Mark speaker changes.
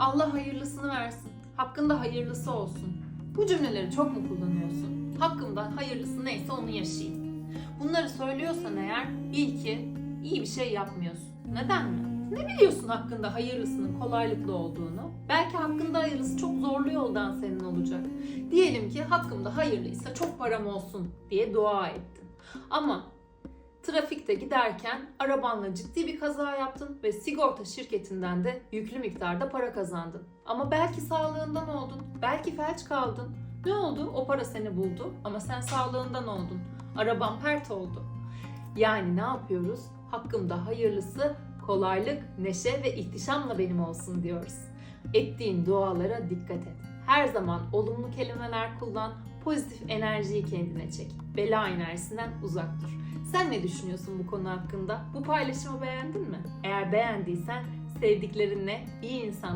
Speaker 1: Allah hayırlısını versin. Hakkında hayırlısı olsun. Bu cümleleri çok mu kullanıyorsun? Hakkımda hayırlısı neyse onu yaşayayım. Bunları söylüyorsan eğer bil ki iyi bir şey yapmıyorsun. Neden mi? Ne biliyorsun hakkında hayırlısının kolaylıkla olduğunu? Belki hakkında hayırlısı çok zorlu yoldan senin olacak. Diyelim ki hakkımda hayırlıysa çok param olsun diye dua ettin. Ama trafikte giderken arabanla ciddi bir kaza yaptın ve sigorta şirketinden de yüklü miktarda para kazandın. Ama belki sağlığından oldun, belki felç kaldın. Ne oldu? O para seni buldu ama sen sağlığından oldun. Araban pert oldu. Yani ne yapıyoruz? Hakkımda hayırlısı kolaylık, neşe ve ihtişamla benim olsun diyoruz. Ettiğin dualara dikkat et. Her zaman olumlu kelimeler kullan, pozitif enerjiyi kendine çek. Bela enerjisinden uzak dur. Sen ne düşünüyorsun bu konu hakkında? Bu paylaşımı beğendin mi? Eğer beğendiysen sevdiklerinle, iyi insan